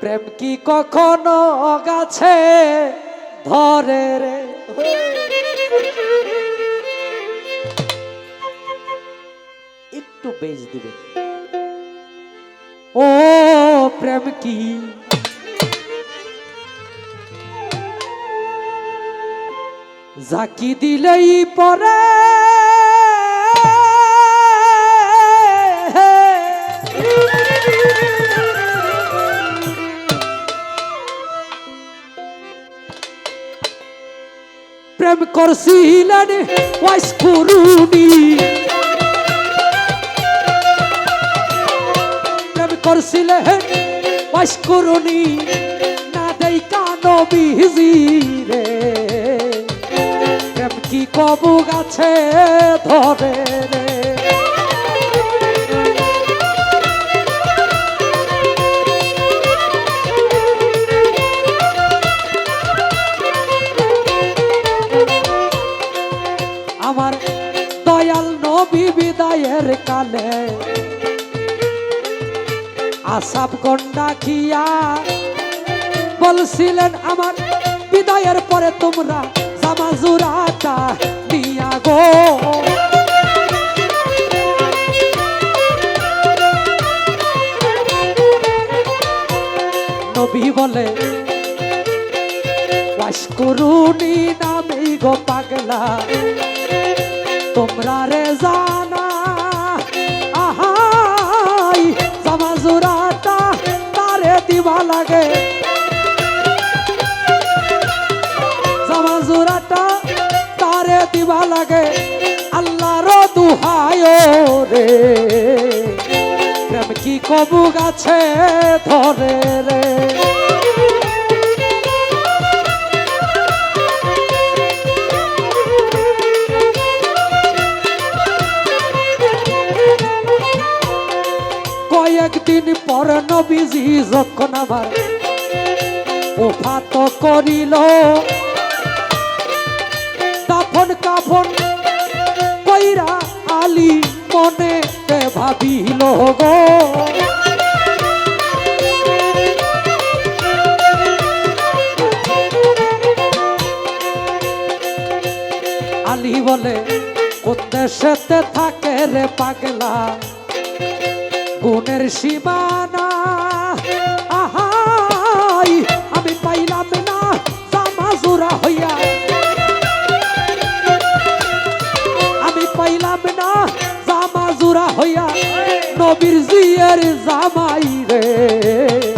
প্রেম কি কখনো গাছে ধরে রে। একটু বেশ দিবে ও, প্রেম কি? জাকি দিলেই পরে করছিলেন ওয়াইস করুনি প্রেম করছিলেন ওয়াইস করুনি না রে। প্রেম কি কবু গাছে ধরে রে? কালে আসাব গন্ডা খিয়া বলছিলেন আমার, বিদায়ের পরে তোমরা জামা জুরাটা নিয়া গো। নবী বলে, ওয়াস করুনি নামে গো পাগলা, তোমরা রে জানা লাগে। জামা তারে দিবা লাগে। আল্লাহর দুহায় রে। প্রেম কি কবু গাছে ধরে রে? কয়েকদিন পর নবীজি যখন আবার ওফাত করিল দাফন কাফন কইরা আলী মনে ভাবিল, গো, আলী বলে কোন দেশেতে থাকে রে পাগলা। গুণের সীমানা। আহাই, আমি পাইলাম না জামাজুরা হইয়া। আমি পাইলাম না জামাজুরা হইয়া। নবীর জিয়ার জামাই রে।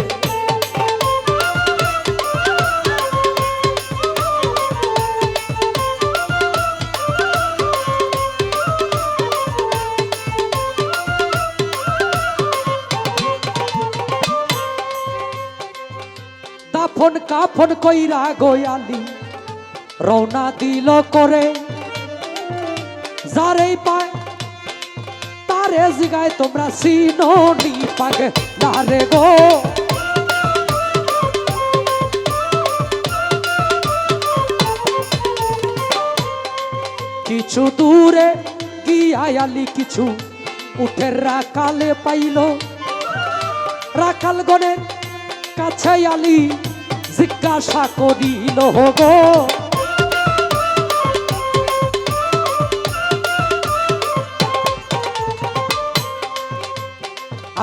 কাফন কইরা গোয়ালি, রওনা দিল করে। যারেই পায়, তারে জিগায় তোমরা সিনোনি পাগে লারে গো। কিছু দূরে গিয়ালি কিছু উঠের রাকালে পাইল। রাখাল গণের কাছে আলি জিজ্ঞাসা করিল গো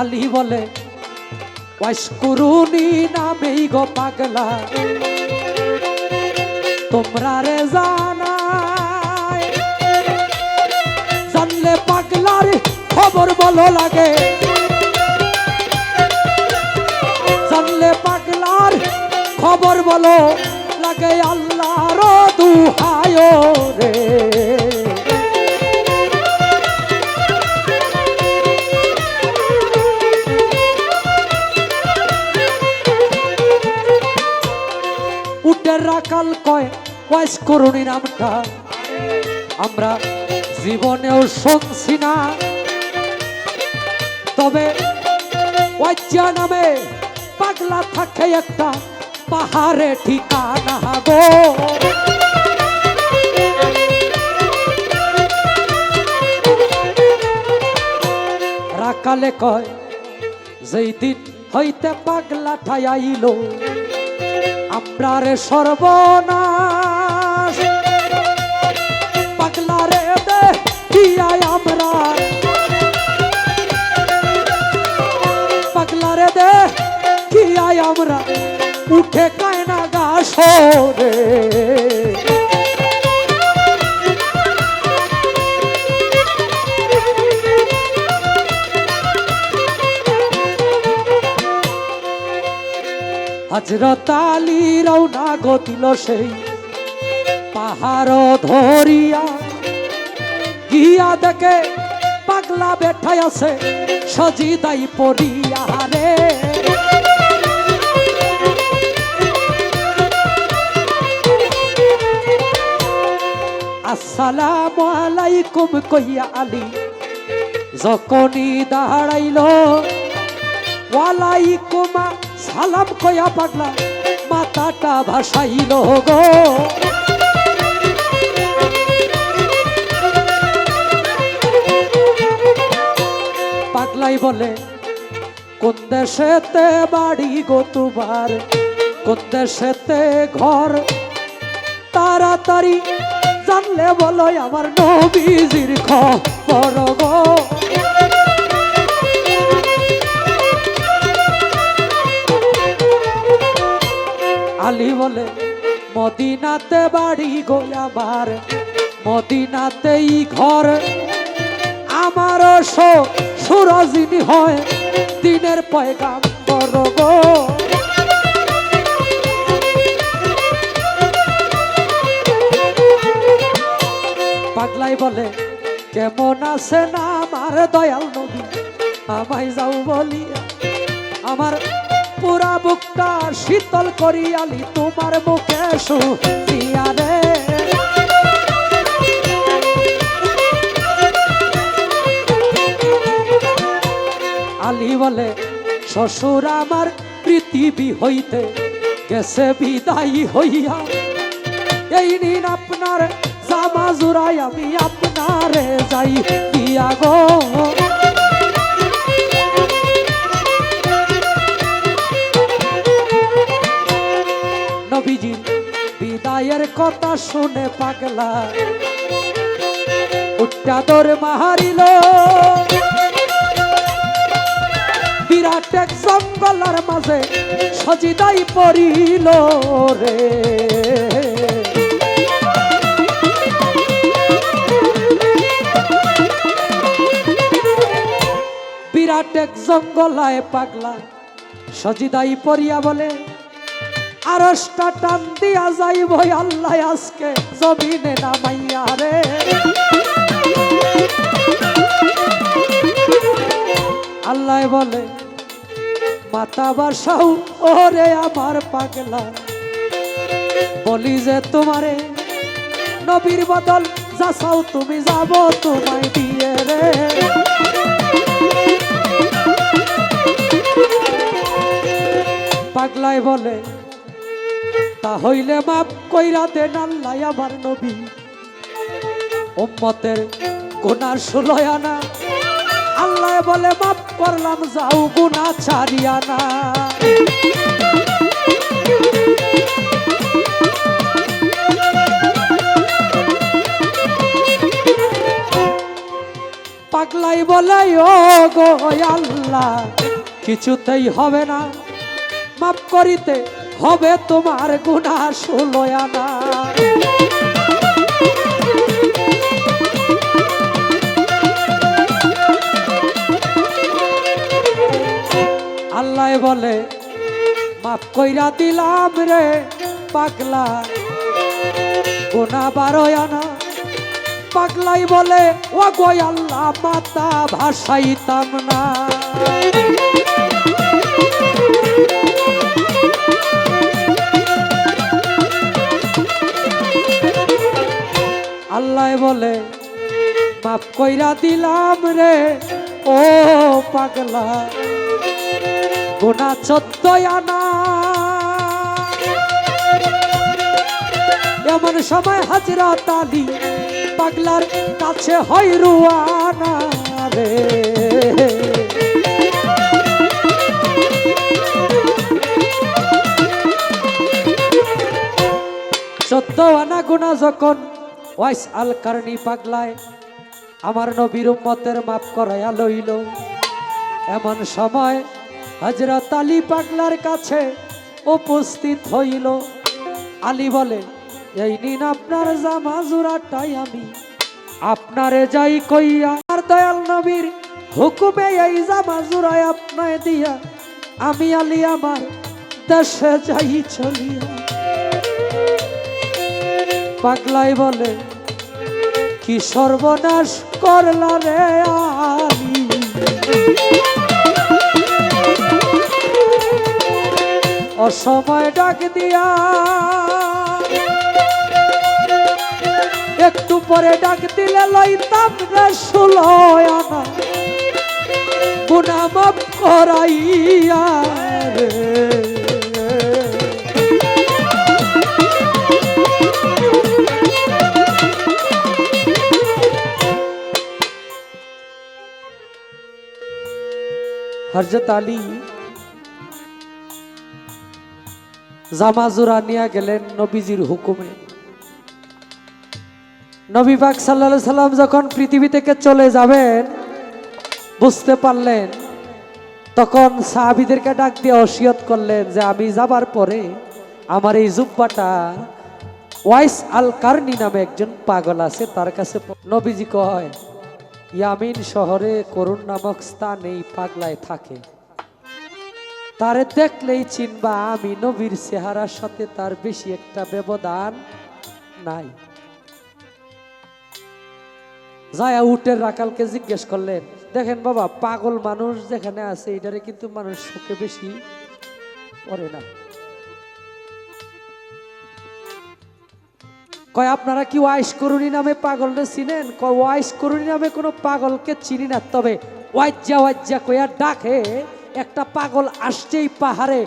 আলী বলে ওয়াইস্কুরুনি নামেই গো পাগলা। তোমরা রে জানাই, জানলে পাগলার খবর বলো লাগে। খবর বলো, লাগে আল্লাহর দুহায় রে। উটের রাখাল কয়, ওয়াইস করুণী নামটা। আমরা জীবনেও শুনছি না। তবে নামে পাগলা থাকে একটা। পাহাড়ে ঠিকানা গো। রাখালে কয়, যেই দিন হইতে পাগলা ঠাইল আমরা রে সর্বনাশ। পাগলা রে দে কিয়াই আমরা? পাগলা রে দে কিয়াই আমরা? উঠে কায়না গাছ রে হজরত আলী রওনা গতিল সেই পাহাড় ধরিয়া। গিয়া দেখে পাগলা বেঠাই আছে, সজিদাই পড়িয়া রে আসসালামু আলাইকুম কইয়া আলী। যখনই দাঁড়াইল, ওয়ালাইকুমা সালাম কয়া পাগলা, মাথাটা ভাসাইল গো পাগলাই বলে, কোন দেশেতে বাড়ি গো তোমার? কোন দেশেতে ঘর? তাড়াতাড়ি জানলে বলো আমার নবীজির খবর গো। আলী বলে, মদিনাতে বাড়ি গো আমার, মদিনাতেই ঘর। আমার সুরজিনী হয় দিনের পয়গাম গো। পাগলাই বলে, কেমন আছে না আমার দয়াল নবী? আমায় যাও বলিয়া আমার পুরা বুকটা শীতল করিয়ালি, তোমার মুখে শুনিয়া আলী বলে, শ্বশুর আমার পৃথিবী হইতে গেছে বিদায়ী হইয়া, এই নিন আপনার জামা আমি আপনারে যাই, দিয়া গো। নবীজি, বিদায়ের কথা শুনে পাগলা। উচ্চাদর মাহারিল। বিরাট এক জঙ্গলার মাঝে সজিদাই পড়িল রে। এক জঙ্গলায় পাগলা। সজিদাই পড়িয়া বলে আরসটা টান দিয়া যাই ভই আল্লাহ আজকে, জমিনে নামাইয়া রে। আল্লাহ বলে, মাতা বাসাও, ওরে আমার পাগলা। বলি যে তোমারে, নবীর বদল যাসাও তুমি যাব তোমায় দিয়ে রে। পাগলায় বলে, তা হইলে মাপ কইরা দেন আল্লাহ আমার নবী। উম্মতের গুনার সুলয়ানা আল্লাহ বলে, মাপ করলাম, যাও গুনা ছাড়িয়া না। পাগলাই বলে ও গো আল্লাহ, কিছুতেই হবে না। মাপ করিতে হবে তোমার গুণা সুলয়ানা আল্লাহ বলে, মাফ কইরা দিলাম রে পাগলা। গুণা বারোয়ানা পাগলাই বলে ও গো আল্লাহ, মাতা ভাসাইতাম না। গলায় বলে, মাপ কইরা দিলাম রে, ও পাগলা। গোনা চোদ্দ এমন সময় হাজরা তালি পাগলার কাছে হয় রুয়ানা রে। চোদ্দ আনা গুণা যখন ওয়াইস আল কারণী পাগলায় আমার নবীর উম্মতের মাপ করাইয়া লইল। এমন সময় হজরত আলী পাগলার কাছে উপস্থিত হইল। আলী বলে, এই নিন আপনার জামা জোড়াটাই আমি। আপনারে যাই কইয়া, আর দয়াল নবীর হুকুমে এই জামা জোড়ায় আপনায় দিয়া, আমি আলী আমার দেশে যাই চলিয়া। পাগলাই বলে কি সর্বনাশ করলা রে আলী অসময় ডাক দিয়া একটু পরে ডাক দিলে লইতাম রে ষোলয় আনা গুনামাপ করাইয়া রে। হরজত আলী জামাজুরা নিয়ে গেলেন নবীজির হুকুমে। নবী পাক সাল্লা সাল্লাম যখন পৃথিবী থেকে চলে যাবেন, বুঝতে পারলেন, তখন সাহাবিদেরকে ডাক দিয়ে অসিয়ত করলেন যে আমি যাবার পরে আমার এই জুব্বাটা ওয়াইস আল কার্নি নামে একজন পাগল আছে, তার কাছে নবীজি কয় ইয়ামিন শহরে করুণ নামক স্থান এই পাগলায় থাকে। তারে দেখলেই চিনবা আমি নবীর চেহারার সাথে তার বেশি একটা ব্যবধান নাই। যায়া উটের রাকালকে জিজ্ঞেস করলেন দেখেন বাবা, পাগল মানুষ যেখানে আছে, এটারে কিন্তু মানুষ চোখে বেশি পড়ে না। কয়, আপনারা কি ওয়াইস করুনি নামে পাগলরে চিনেন? কয় ওয়াইস করুনি নামে কোনো পাগলকে চিনি না। তবে ওয়াজ্জা ওয়াজ্জা কইয়া ডাকে, একটা পাগল আসছেই পাহাড়ে।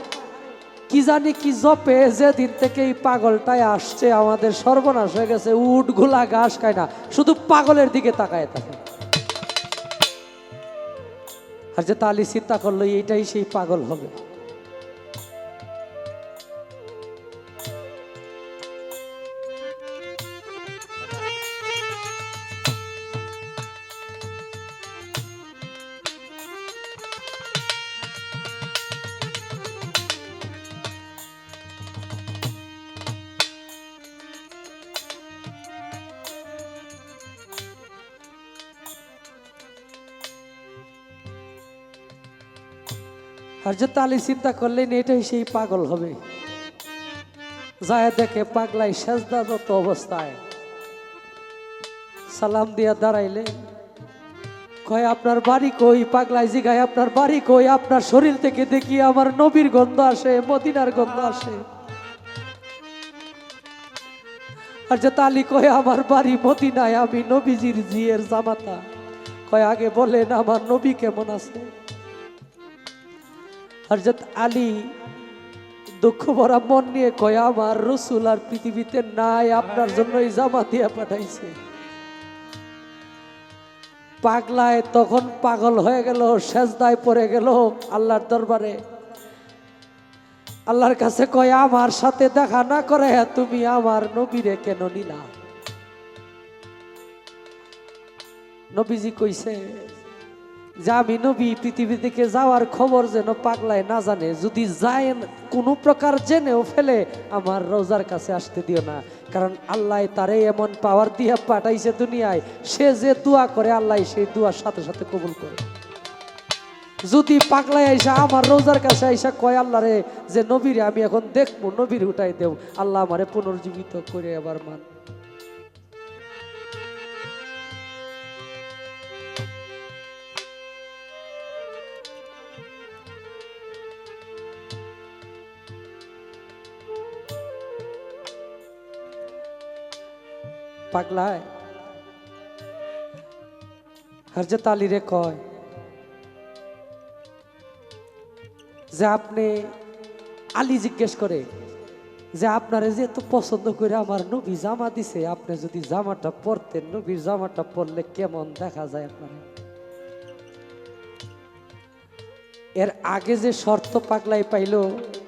কি জানি কি জপে, যেদিন থেকে এই পাগলটাই আসছে, আমাদের সর্বনাশ হয়ে গেছে উটগুলা ঘাস খায় না, শুধু পাগলের দিকে তাকায় থাকে। আর যে তালি চিন্তা করল, এইটাই সেই পাগল হবে। হরজত আলী চিন্তা করলেন, এটাই সেই পাগল হবে। যায় দেখে পাগলাই সেজদারত অবস্থায়। সালাম দিয়া দাঁড়াইলে কয়, আপনার বাড়ি কই? পাগলাই জিগায়, আপনার বাড়ি কই? আপনার শরীর থেকে দেখি আমার নবীর গন্ধ আসে, মদিনার গন্ধ আসে। আর যে তালি কয়, আমার বাড়ি মদিনায়, আমি নবীজির জিয়ের জামাতা। কয়, আগে বলেন, আমার নবী কেমন আছে? হরজত আলী দুঃখ ভরা মন নিয়ে কয়, আমার রসুল আর পৃথিবীতে নাই, আপনার জন্য এই জামা দিয়ে পাঠাইছে। পাগলায় তখন পাগল হয়ে গেল, সেজদায় পড়ে গেল আল্লাহর দরবারে। আল্লাহর কাছে কয়, আমার সাথে দেখা না করে, তুমি আমার নবীরে কেন নিলা? নবীজি কইছে যে আমি নবী, পৃথিবী থেকে যাওয়ার খবর যেন পাগলায় না জানে, যদি যায় কোনো প্রকার জেনেও ফেলে, আমার রোজার কাছে আসতে দিও না। কারণ আল্লাহ তারে এমন পাওয়ার দিয়ে পাঠাইছে দুনিয়ায়, সে যে দোয়া করে, আল্লাহ সেই দোয়ার সাথে সাথে কবুল করে। যদি পাগলায় আইসা, আমার রোজার কাছে আইসা কয়, আল্লাহ রে, যে নবীরে আমি এখন দেখব, নবীর উঠাই দেব আল্লাহ আমারে পুনর্জীবিত করে আবার মান পাগলায় হরজত আলী রে কয়, যে আপনি আলী জিজ্ঞেস করে, যে আপনারে যে এত পছন্দ করে আমার নবী জামা দিছে, আপনি যদি জামাটা পরতেন, নবীর জামাটা পরলে কেমন দেখা যায় আপনার? এর আগে যে শর্ত পাগলাই পাইলো,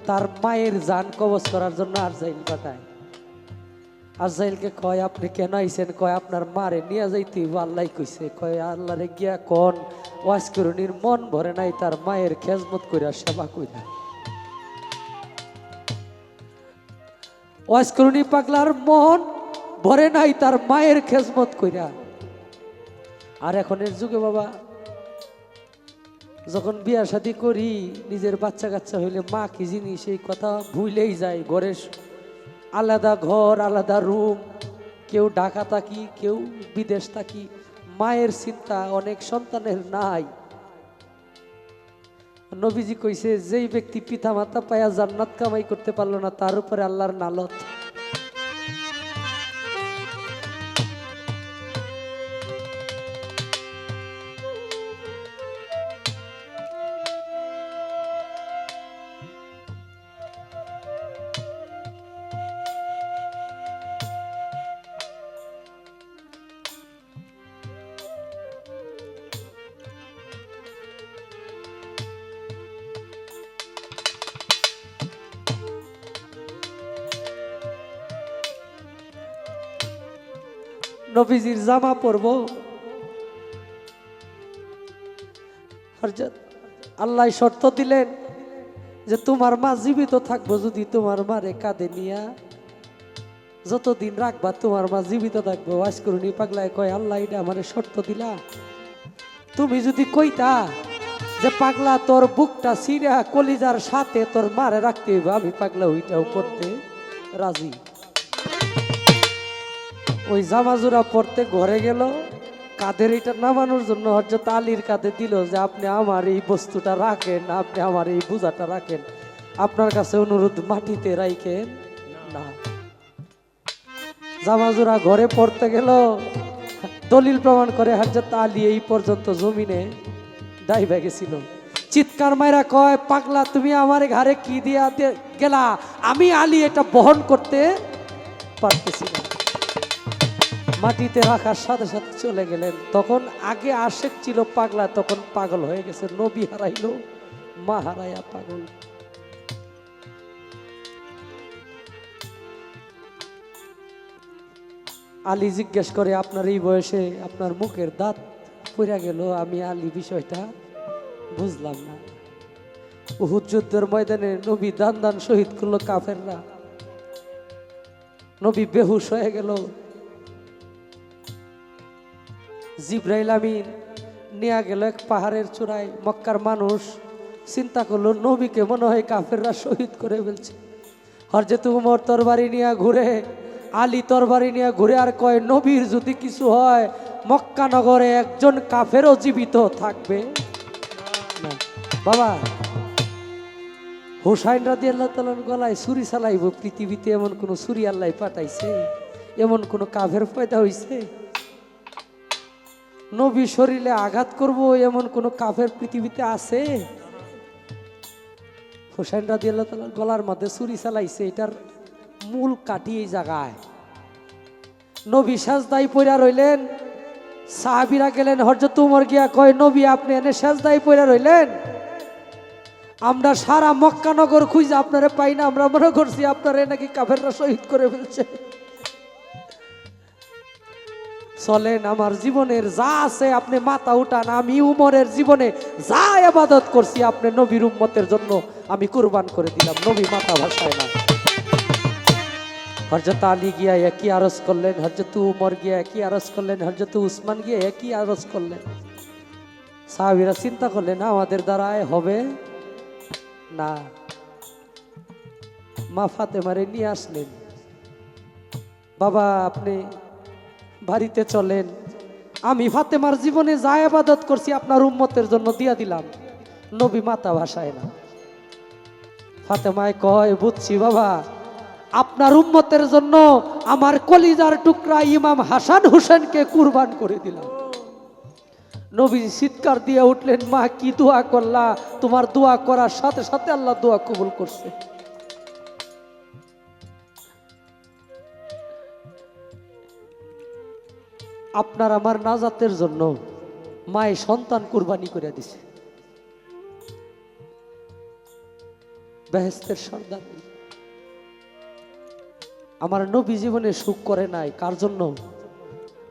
তার মায়ের জান কবজ করার জন্য আর যাইন পাঠায়। আজাইলকে কয়, আপনি কেন আইছেন? কয়, আপনার মারে নিয়ে যাইতে আল্লাহ কইছে। কয়, আল্লাহরে গিয়া কন, ওয়াজ করুনির মন ভরে নাই, তার মায়ের খেজমত কইরা সেবা কইরা। ওয়াজ পাগলার মন ভরে নাই, তার মায়ের খেজমত কইরা। আর এখনের যুগে বাবা, যখন বিয়া শাদি করি, নিজের বাচ্চা কাচ্চা হইলে মা কি জিনিস, এই কথা ভুলেই যায়, ঘরের আলাদা ঘর, আলাদা রুম, কেউ ঢাকা থাকি, কেউ বিদেশ থাকি, মায়ের চিন্তা, অনেক সন্তানের নাই। নবীজি কইছে, যেই ব্যক্তি পিতা মাতা পায়া জান্নাত কামাই করতে পারল না, তার উপরে আল্লাহর নালত। নবীজির জামা পরবো। আল্লাহ শর্ত দিলেন যে তোমার মা জীবিত থাকব যদি তোমার মারে কাঁধে নিয়া যতদিন রাখবা তোমার মা জীবিত থাকব। ওয়াজ করুনি পাগলায় কয়, আল্লাহ এটা আমারে শর্ত দিলা। তুমি যদি কইতা যে পাগলা তোর বুকটা সিরা কলিজার সাথে তোর মারে রাখতে হইবে, আমি পাগলা ওইটাও করতে রাজি। ওই জামাজুরা পড়তে ঘরে গেল। কাদের এটা নামানোর জন্য হজরত আলীর কাঁধে দিল যে, আপনি আমার এই বস্তুটা রাখেন, আপনি আমার এই বোঝাটা রাখেন। আপনার কাছে অনুরোধ, মাটিতে রাইখেন। না। জামাজুরা ঘরে পড়তে গেল। দলিল প্রমাণ করে হজরত আলী এই পর্যন্ত জমিনে ডাইবা গেছিল। চিৎকার মায়েরা কয়, পাগলা, তুমি আমার ঘরে কি দিয়া গেলা? আমি আলী এটা বহন করতে পারতেছি না। মাটিতে রাখার সাথে সাথে চলে গেলেন। তখন আগে আশেক ছিল পাগলা, তখন পাগল হয়ে গেছে। নবী হারাইলো, মা হারাইয়া পাগল। আলী জিজ্ঞেস করে, আপনার এই বয়সে আপনার মুখের দাঁত পড়া গেল? আমি আলী বিষয়টা বুঝলাম না। উহুদ যুদ্ধের ময়দানে নবী দান দান শহীদ করল কাফেররা। নবী বেহুশ হয়ে গেল। জিব্রাইল আমিন নিয়ে গেল এক পাহাড়ের চূড়ায়, মক্কার মানুষ চিন্তা করল, নবীকে মনে হয় কাফেররা শহীদ করে ফেলছে। হরজেত উমর তরবারি নিয়ে ঘুরে, আলী তরবারি নিয়ে ঘুরে আর কয়, নবীর যদি কিছু হয়, মক্কা নগরে একজন কাফেরও জীবিত থাকবে। বাবা, হোসাইন রাদি আল্লাহ তালার গলায় ছুরি চালাইব, পৃথিবীতে এমন কোনো ছুরি আল্লাহ পাঠাইছে? এমন কোনো কাফের পয়দা হইছে? নবী শরীরে আঘাত করব, এমন কোন কাফের পৃথিবীতে আছে? হোসেন রাদি আল্লাহ গলার মধ্যে ছুরি চালাইছে, এটার মূল কাটি এই জায়গায়। নবী সাজদাই পইরা রইলেন। সাহাবিরা গেলেন হরজত উমর গিয়া কয়, নবী, আপনি এনে সাজদাই পইরা রইলেন? আমরা সারা মক্কানগর খুঁজে আপনারে পাই না, আমরা মনে করছি আপনারে নাকি কাফেররা শহীদ করে ফেলছে। চলেন, আমার জীবনের যা আছে আপনি মাথা উঠান, আমি উমরের জীবনে যা আবাদত করছি আপনি নবীর উম্মতের জন্য আমি কুরবান করে দিলাম, নবী মাথা ভাসায় না। হরজত আলী গিয়া একই আরজ করলেন হরজত উমর গিয়া একই আরজ করলেন হরজত উসমান গিয়া একই আরজ করলেন। সাহাবিরা চিন্তা করলেন, আমাদের দ্বারায় হবে না। মা ফাতেমারে নিয়ে আসলেন। বাবা, আপনি বাড়িতে চলেন। আমি ফাতেমার জীবনে যা আবাদত করছি আপনার উম্মতের জন্য দিয়া দিলাম। নবী মাতা ভাষায় না। ফাতেমায় কয়, বুঝছি বাবা। আপনার উম্মতের জন্য আমার কলিজার টুকরা ইমাম হাসান হোসেনকে কুরবান করে দিলাম। নবী চিৎকার দিয়ে উঠলেন, মা, কি দোয়া করলা? তোমার দোয়া করার সাথে সাথে আল্লাহ দোয়া কবুল করছে। আপনার আমার নাজাতের জন্য মায়ে সন্তান কুরবানি করে দিছে। বেহেস্তের সর্দার। আমার নবী জীবনে সুখ করে নাই, কার জন্য?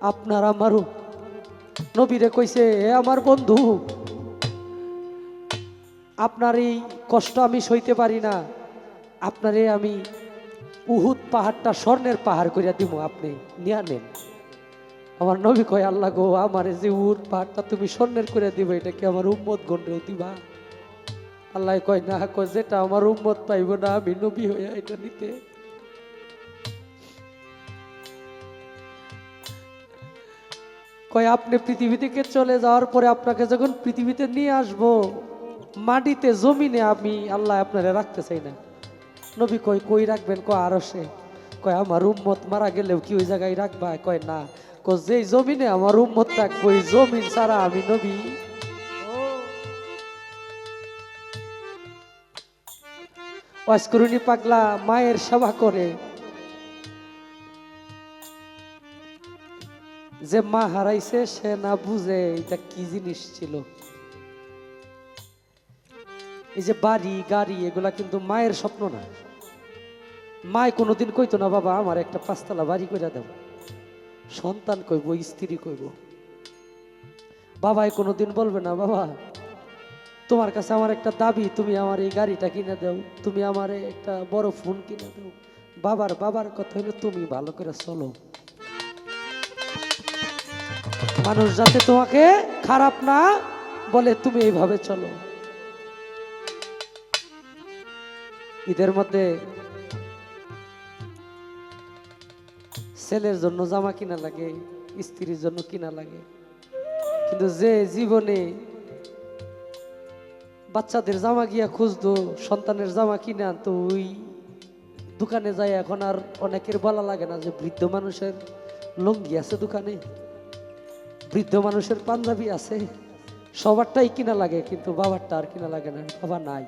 আপনার আমারও। নবীরে কইছে, এ আমার বন্ধু, আপনার এই কষ্ট আমি সইতে পারি না। আপনারে আমি উহুদ পাহাড়টা স্বর্ণের পাহাড় করিয়া দিব আপনি নিয়া নেন। আমার নবী কয়, আল্লাহ গো, আমার যে উহুদ পাহাড়টা তুমি স্বর্ণের করে দিবে, এটা কি আমার উম্মত গন্ডেও দিবা? আল্লাহ কয়, না কয় যেটা আমার উম্মত পাইব না, আমি নবী হইয়া এটা নিতে। কয়, আপনি পৃথিবী থেকে চলে যাওয়ার পরে আপনাকে যখন পৃথিবীতে নিয়ে আসব, মাটিতে, জমিনে আমি আল্লাহ আপনারে রাখতে চাই না। নবী কয়, কই রাখবেন? কয় আরও সে কয়, আমার উম্মত মারা গেলেও কি ওই জায়গায় রাখবা? কয়, না। যেই জমিনে আমার উম্মত থাকব ওই জমিন ছাড়া আমি নবী। অস্করুণী পাগলা মায়ের সেবা করে। যে মা হারাইছে, সে না বুঝে এটা কি জিনিস ছিল। এই যে বাড়ি, গাড়ি, এগুলা কিন্তু মায়ের স্বপ্ন না। মায় কোনোদিন কইতো না, বাবা, আমার একটা পাঁচতলা বাড়ি করে দাও। সন্তান কইব, স্ত্রী কইব। বাবাই কোনোদিন বলবে না, বাবা, তোমার কাছে আমার একটা দাবি, তুমি আমার এই গাড়িটা কিনে দাও, তুমি আমার একটা বড় ফোন কিনে দাও। বাবার বাবার কথা হলো তুমি ভালো করে চলো। মানুষ যাতে তোমাকে খারাপ না বলে, তুমি এইভাবে চলো। ঈদের মধ্যে ছেলের জন্য জামা কিনা লাগে, স্ত্রীর জন্য কিনা লাগে। কিন্তু যে জীবনে বাচ্চাদের জামা গিয়া খুঁজতো, সন্তানের জামা কিনে আনতো, ওই দোকানে যায় এখন আর অনেকের বলা লাগে না যে বৃদ্ধ মানুষের লঙ্গি আছে দোকানে, বৃদ্ধ মানুষের পাঞ্জাবি আছে, সবারটাই কিনা লাগে, কিন্তু বাবারটা আর কিনা লাগে না, বাবা নাই,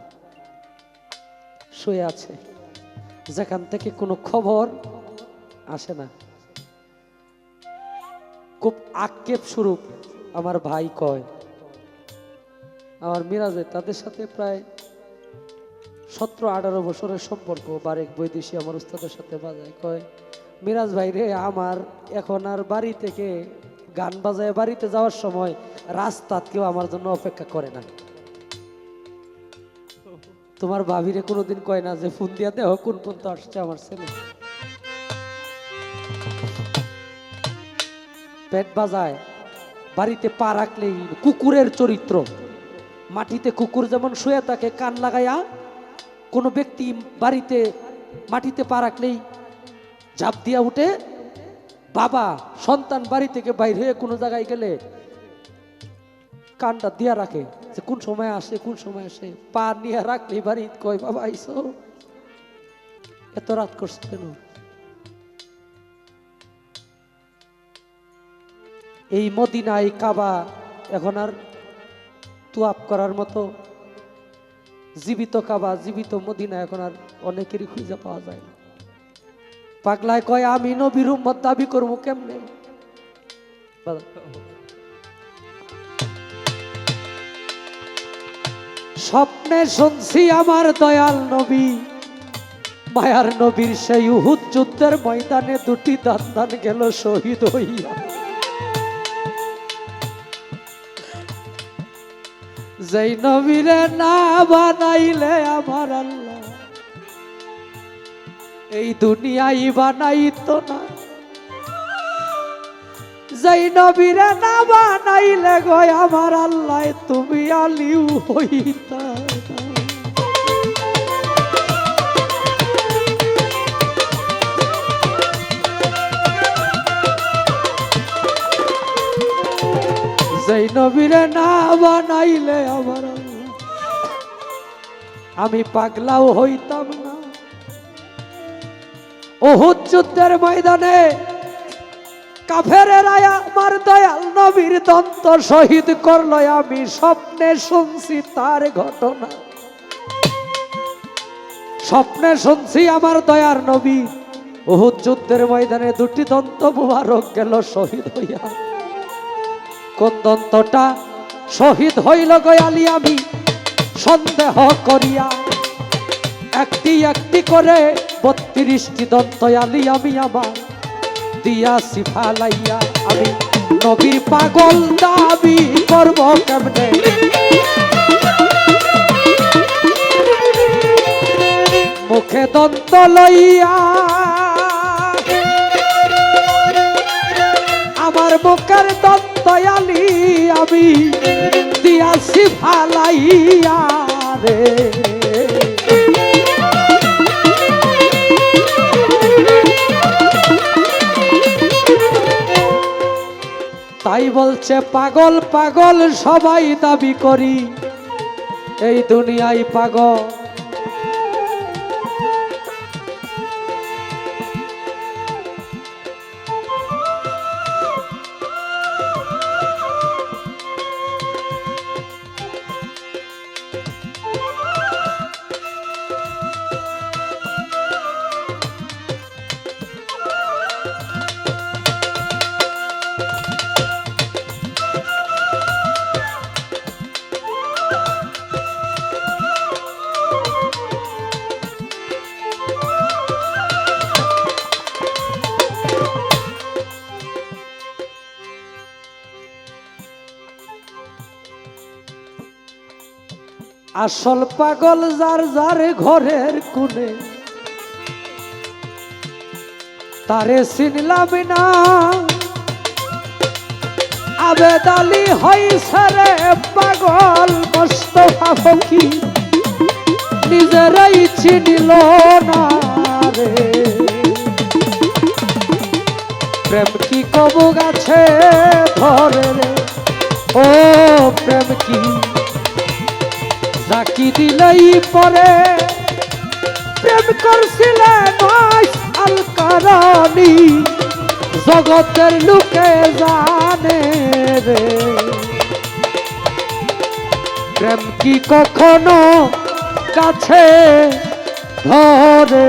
শুয়ে আছে। যেখান থেকে কোনো খবর আসে না। খুব আক্ষেপ স্বরূপ আমার ভাই কয়। আমার মিরাজে তাদের সাথে প্রায় সতেরো, আঠারো বছরের সম্পর্ক, বারেক বৈদেশি আমার উস্তাদের সাথে বাজায় কয়, মিরাজ ভাই রে, আমার এখন আর বাড়ি থেকে গান বাজায় বাড়িতে যাওয়ার সময় রাস্তাত কেউ আমার জন্য অপেক্ষা করে না। তোমার ভাবিরে কোনোদিন কয় না যে, ফোন দিয়া দেহ, কোন পর্যন্ত আসছে আমার ছেলে? পেট বাজায়, বাড়িতে পা রাখলেই কুকুরের চরিত্র। মাটিতে কুকুর যেমন শুয়ে থাকে, কান লাগাইয়া কোনো ব্যক্তি বাড়িতে মাটিতে পা রাখলেই ঝাঁপ দিয়া উঠে, বাবা, সন্তান বাড়ি থেকে বাইর হয়ে কোনো জায়গায় গেলে কানটা দিয়া রাখে, যে কোন সময় আসে, কোন সময় আসে, পা নিয়ে রাখলেই বাড়ি কয়, বাবা, আইসো। এত রাত করছ কেন? এই মদিনায় কাবা এখন আর তুয়াপ করার মতো জীবিত কাবা, জীবিত মদিনা এখন আর অনেকেরই খুঁজে পাওয়া যায় না। পাগলায় কয়, আমি নবীর উম্মত, দাবি করব কেমনে? স্বপ্নে শুনছি আমার দয়াল নবী, মায়ার নবীর সেই উহুদ যুদ্ধের ময়দানে দুটি দান্দান গেল শহীদ হইয়া। যেই নবীরে না বানাইলে আমার আল্লাহ। এই দুনিয়াই বানাইতো না। যেই নবীরে না বানাইলে গো আমার আল্লাহ, তুমি আলিউ হইতা। যেই নবীরে না বানাইলে আমার আমি পাগলাও হইতাম না। ওহুদ যুদ্ধের ময়দানে কাফেরেরা আমার দয়াল নবীর দন্ত শহীদ করল, আমি স্বপ্নে শুনছি তার ঘটনা। স্বপ্নে শুনছি আমার দয়ার নবী। ওহুদ যুদ্ধের ময়দানে দুটি দন্ত মুবারক গেল শহীদ হইয়া। কোন দন্তটা শহীদ হইল গয়ালি আমি। সন্দেহ করিয়া একটি একটি করে বত্রিশটি দন্তয়ালি আমি আমার। দিয়াছি ফালাইয়া আমি নবীর পাগল দাবি করব কেমনে? মুখে দন্ত লইয়া আমার মুখের দন্তয়ালি আমি দিয়াছি ফালাইয়া রে। তাই বলছে পাগল পাগল সবাই দাবি করি। এই দুনিয়ায় পাগল আসল পাগল যার যার ঘরের কোণে। তারে চিনলাম না। আবেদালি হইছে রে পাগল মোস্তফা ফকির নিজেরাই চিনিল না রে। প্রেম কি কবু গাছে ধরে ও প্রেম কি দিলেই পরে। প্রেম করছিলে আল কারণী জগতের লোকে জানে রে। প্রেম কি কখনো কাছে ধরে